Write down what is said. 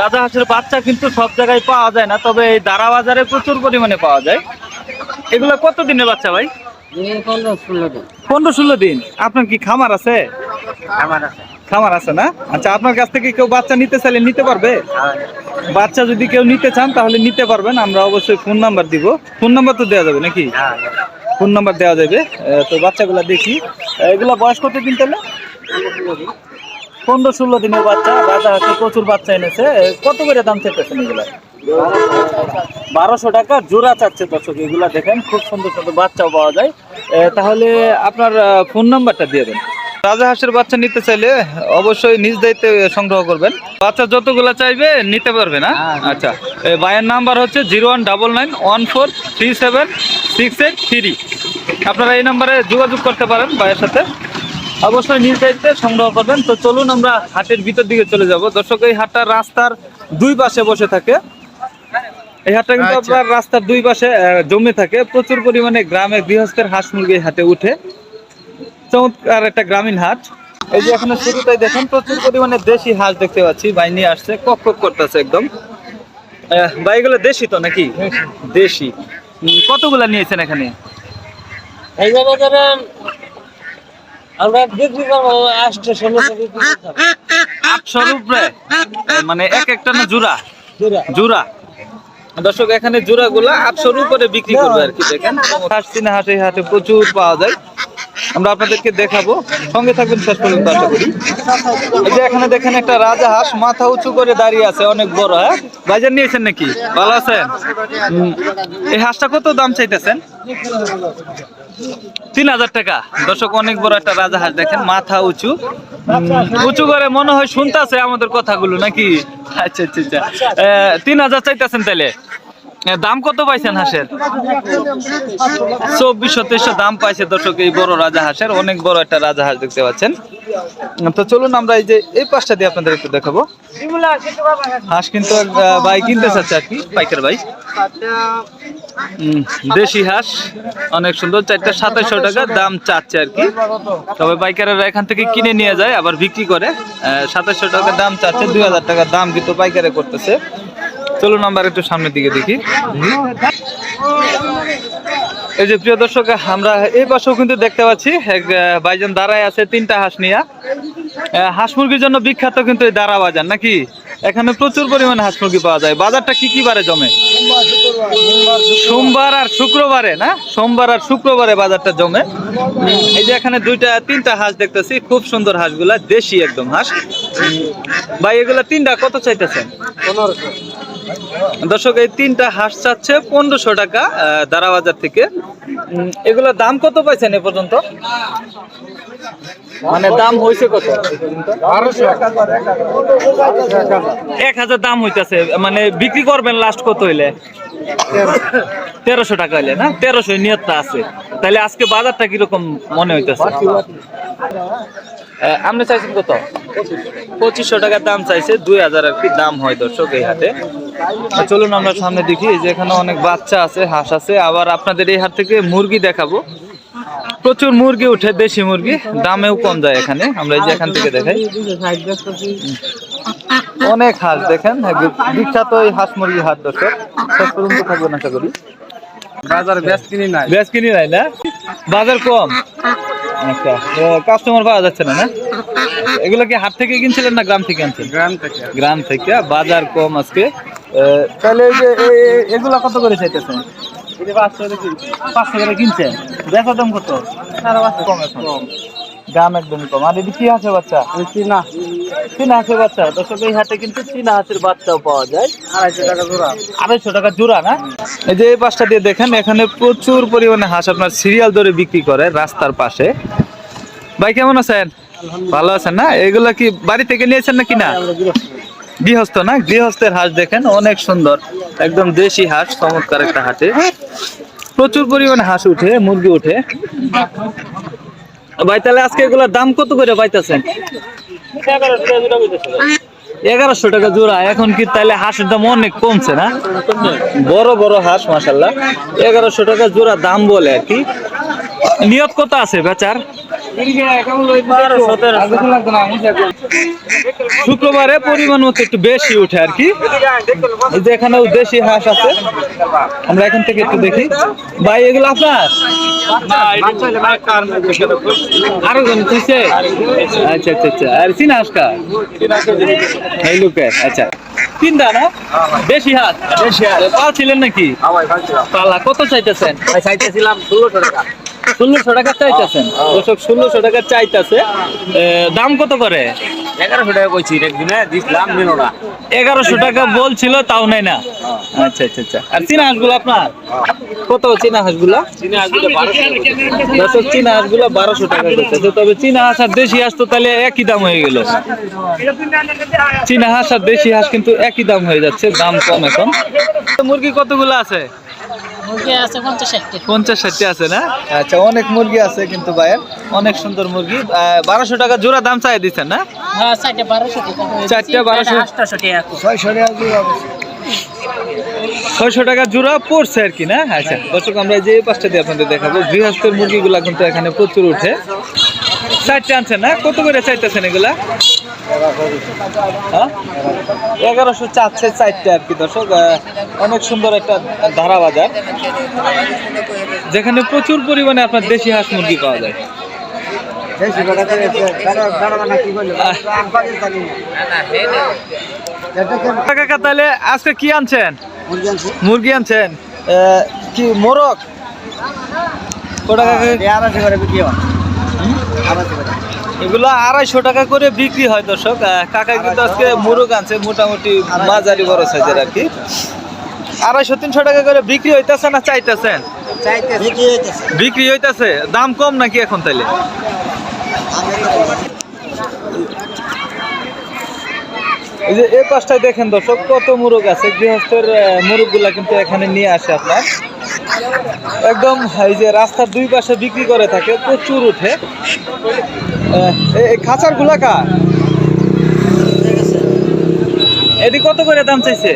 রাজা হাঁসের বাচ্চা কিন্তু সব জায়গায় পাওয়া যায় না তবে এই দারা বাজারে প্রচুর পরিমাণে পাওয়া যায়। এগুলো কত দিনের বাচ্চা ভাই? পনেরো ষোলো দিন। আপনার কি খামার আছে? খামার আছে। না? আচ্ছা আপনার কাছ থেকে কেউ বাচ্চা নিতে চাইলে নিতে পারবে? বাচ্চা যদি কেউ নিতে চান তাহলে নিতে পারবেন। আমরা অবশ্যই ফোন নাম্বার দিব। ফোন নাম্বার তো দেওয়া যাবে নাকি? ফোন নাম্বার দেওয়া যাবে। তো বাচ্চাগুলো দেখি। এগুলা বয়স কত দিন তাহলে? পনেরো ষোলো দিনের বাচ্চা রাজা হাতে প্রচুর বাচ্চা এনেছে। কত করে দাম চাইতেছেন এগুলা? বারোশো টাকা জোড়া চাচ্ছে দর্শক এগুলা দেখেন খুব সুন্দর সুন্দর বাচ্চাও পাওয়া যায়। তাহলে আপনার ফোন নাম্বারটা দিয়ে দেন। রাজা হাঁসের বাচ্চা নিতে চাইলে অবশ্যই নিজ দায়িত্বে সংগ্রহ করবেন। বাচ্চা যতগুলা চাইবে নিতে পারবে না? আচ্ছা এই ভাইয়ের নাম্বার হচ্ছে zero one double nine one four three seven six eight three. আপনারা এই নাম্বারে যোগাযোগ করতে পারেন ভাইয়ের সাথে। অবশ্যই নিজ দায়িত্বে সংগ্রহ করবেন। তো চলুন আমরা হাটের ভিতর দিকে চলে যাব। দর্শক এই হাটটা রাস্তার দুই পাশে বসে থাকে। এই হাটটা কিন্তু আচ্ছা। আপনার রাস্তার দুই পাশে জমে থাকে। প্রচুর পরিমাণে গ্রামে গৃহস্থের হাঁস মুরগি হাটে উঠে। চমৎকার একটা গ্রামীণ হাট। এই যে এখানে শুরুতেই দেখেন প্রচুর পরিমাণে দেশি হাঁস দেখতে পাচ্ছি। ভাই নিয়ে আসছে কক কক করতেছে একদম। ভাই এগুলো দেশি তো নাকি? দেশি। কতগুলা নিয়েছেন এখানে? আমরা বিক্রি করব আটশো ষোলোশো উপরে? আহ, মানে এক একটা না জোড়া? জোড়া। জোড়া। দর্শক এখানে জোড়া গুলা আটশোর উপরে বিক্রি করবে আর কি দেখেন। হাঁস চিনা হাটে হাটে প্রচুর পাওয়া যায়। আমরা আপনাদেরকে দেখাবো। সঙ্গে থাকবেন শেষ পর্যন্ত আশা করি। এই যে এখানে দেখেন একটা রাজা হাঁস মাথা উঁচু করে দাঁড়িয়ে আছে অনেক বড় হ্যাঁ? বাজার নিয়েছেন নাকি? ভালো আছেন? এই হাঁসটা কত দাম চাইতেছেন? তিন হাজার টাকা। দর্শক, অনেক বড় একটা রাজা দেখেন, মাথা উঁচু। উঁচু করে মনে হয় শুনতেছে আমাদের কথাগুলো নাকি? আচ্ছা আচ্ছা আচ্ছা। তিন হাজার চাইতেছেন তাহলে দাম কত পাইছেন হাঁসের? চব্বিশশো, তেইশশো দাম পাইছে দর্শক, এই বড় রাজা হাঁসের, অনেক বড় একটা রাজা হাঁস দেখতে পাচ্ছেন। তো চলুন আমরা এই যে এই পাশটা দিয়ে আপনাদের একটু দেখাবো। হাঁস কিন্তু ভাই কিনতে চাচ্ছে আর কি, পাইকার ভাই। দেশি হাঁস, অনেক সুন্দর, চারটা সাতাইশশো টাকা দাম চাচ্ছে আর কি। তবে পাইকারেরা এখান থেকে কিনে নিয়ে যায়, আবার বিক্রি করে। সাতাইশশো টাকা দাম চাচ্ছে, দুই হাজার টাকা দাম কিন্তু পাইকারে করতেছে। চলুন আমরা একটু সামনের দিকে দেখি। এই যে প্রিয় দর্শক আমরা এই পাশেও কিন্তু দেখতে পাচ্ছি এক আহ, ভাইজান দাঁড়ায় আছে তিনটা হাঁস নিয়ে। হাঁস মুরগির জন্য বিখ্যাত কিন্তু এই দাঁড়া বাজার নাকি? এখানে প্রচুর পরিমাণে হাঁস মুরগি পাওয়া যায়। বাজারটা কি কি বারে জমে? সোমবার আর শুক্রবারে না? সোমবার আর শুক্রবারে বাজারটা জমে। এই যে এখানে দুইটা তিনটা হাঁস দেখতেছি খুব সুন্দর হাঁসগুলা দেশি একদম হাঁস। ভাই এগুলা তিনটা কত চাইতেছেন? দর্শক এই তিনটা হাঁস চাচ্ছে পনেরোশো টাকা আহ, দারা থেকে। উম, এগুলোর দাম কত পাইছেন এ পর্যন্ত? মানে দাম হয়েছে কত? এক হাজার দাম হইতাছে মানে বিক্রি করবেন লাস্ট কত হইলে? তেরোশো টাকা হইলে না? তেরোশো নিয়তটা আছে। তাহলে আজকে বাজারটা কীরকম মনে হইতেছে? আপনি চাইছেন কত? পঁচিশশো টাকার দাম চাইছে দুই হাজার আর কি দাম হয় দর্শক এই আহ, চলুন আমরা সামনে দেখি যে এখানে অনেক বাচ্চা আছে হাঁস আছে। আবার আপনাদের এই হাট থেকে মুরগি দেখাবো। প্রচুর মুরগি উঠে দেশি মুরগি দামেও কম যায় এখানে। আমরা এই যে এখান থেকে দেখাই। অনেক হাঁস দেখেন হ্যাঁ, বিখ্যাত এই হাঁস মুরগি হাট দর্শক। শেষ পর্যন্ত থাকবেন আশা করি। বাজার ব্যাস কিনি নাই। কিনি নাই না? বাজার কম? আচ্ছা কাস্টমার পাওয়া যাচ্ছে না না? এগুলো কি হাট থেকে কিনছিলেন না গ্রাম থেকে আনছেন? গ্রাম থেকে। গ্রাম থেকে বাজার কম আজকে। তাহলে এই যে এগুলা কত করে চাইতেছেন পাঁচশো করে কিনছেন বেচা দাম কত? কম এখন। দাম একদমই কম। আর এটি কি আছে বাচ্চা? চীনা। চীনা বাচ্চা। দর্শক এই হাটে কিন্তু চীনা হাঁসের বাচ্চাও পাওয়া যায়। আড়াইশো টাকা জোড়া। আড়াইশো টাকা জোড়া না? এই যে এই পাশটা দিয়ে দেখেন এখানে প্রচুর পরিমাণে হাঁস আপনার সিরিয়াল ধরে বিক্রি করে রাস্তার পাশে। ভাই কেমন আছেন? ভালো আছেন না? এগুলা কি বাড়ি থেকে নিয়েছেন নাকি না? গৃহস্থ না? গৃহস্থের হাঁস দেখেন, অনেক সুন্দর। একদম দেশি হাঁস, চমৎকার একটা হাটে প্রচুর পরিমাণে হাঁস উঠে, মুরগি উঠে। ভাই, তাহলে আজকে এগুলোর দাম কত করে পাইতেছেন? এগারোশো টাকা জোড়া। এখন কি তাহলে হাঁসের দাম অনেক কমছে না? বড় বড় হাঁস মাসাল্লাহ এগারোশো টাকা জোড়া দাম বলে আর কি। নিয়ত কত আছে বেচার? শুক্রবারে পরিমাণ মতো একটু বেশি উঠে আর কি। যে এখানেও দেশি হাঁস আছে। আমরা এখান থেকে একটু দেখি। ভাই এগুলো আপনার? আরও জন তুইছে আচ্ছা আচ্ছা আচ্ছা। আর চিনা হাঁস কা এই লোকে আচ্ছা। না? দেশি হাঁস? দেশি হাঁস। পালছিলেন নাকি? পালা কত চাইতেছেন? চাইতেছিলাম ষোলোশো টাকা। ষোলোশো টাকা চাইতেছেন দর্শক ষোলোশো টাকা চাইতেছে। দাম কত করে? এগারোশো টাকা কইছি একদিনে দিছিলাম নিল না। এগারোশো টাকা বলছিল তাও নেই না। আচ্ছা আচ্ছা আচ্ছা। আর চীনা হাঁসগুলো আপনার? কত চীনা হাঁসগুলো? চিনি বারোশো দর্শক চীনা হাঁসগুলো বারোশো টাকা করতেছে তবে চীনা হাঁস আর দেশি হাঁস তো তাহলে একই দাম হয়ে গেল। চীনা হাঁস আর দেশি হাঁস কিন্তু একই দাম হয়ে যাচ্ছে দাম কম এখন। মুরগি কতগুলো আছে? মুরগি আছে পঞ্চাশ ষাটটি। পঞ্চাশ ষাটটি আছে না? আচ্ছা অনেক মুরগি আছে কিন্তু ভাইয়ের অনেক সুন্দর মুরগি। বারোশো টাকা জোড়া দাম চাই দিচ্ছেন না? হ্যাঁ চারটে বারোশো চারটে বারোশো। আটশো টাকা ছয়শো টাকা জোড়া পড়ছে আর কি না? আচ্ছা দর্শক আমরা যে এই পাঁচটা দিয়ে আপনাদের দেখাবো। গৃহস্থের মুরগিগুলা কিন্তু এখানে প্রচুর উঠে। চারটে আনছেন না? কত করে চাইতেছেন এগুলা? হ্যাঁ? এগারোশো চাচ্ছে চারটে আর কি দর্শক। আহ, অনেক সুন্দর একটা ধারা বাজার। যেখানে প্রচুর পরিমাণে আপনার দেশি হাঁস মুরগি পাওয়া যায়। কাকা তাহলে আজকে কি আনছেন? মুরগি আনছেন? আহ, কি মোরগ? কত টাকা করে- এগুলো আড়াইশো টাকা করে বিক্রি হয় দর্শক। কাকা কিন্তু আজকে মুরগ আনছে মোটামুটি মাঝারি বড় সাইজের আর কি। আড়াইশো তিনশো টাকা করে বিক্রি হইতেছে না চাইতেছেন বিক্রি হইতেছে। দাম কম নাকি এখন তাইলে? এই যে এই পাশটায় দেখেন দর্শক, কত মুরগ আছে, গৃহস্থের মুরগগুলা কিন্তু এখানে নিয়ে আসে আপনার। একদম, এই যে রাস্তার দুই পাশে বিক্রি করে থাকে, প্রচুর উঠে। এই- এই খাঁচারগুলা কা এটি কত করে দাম চাইছে?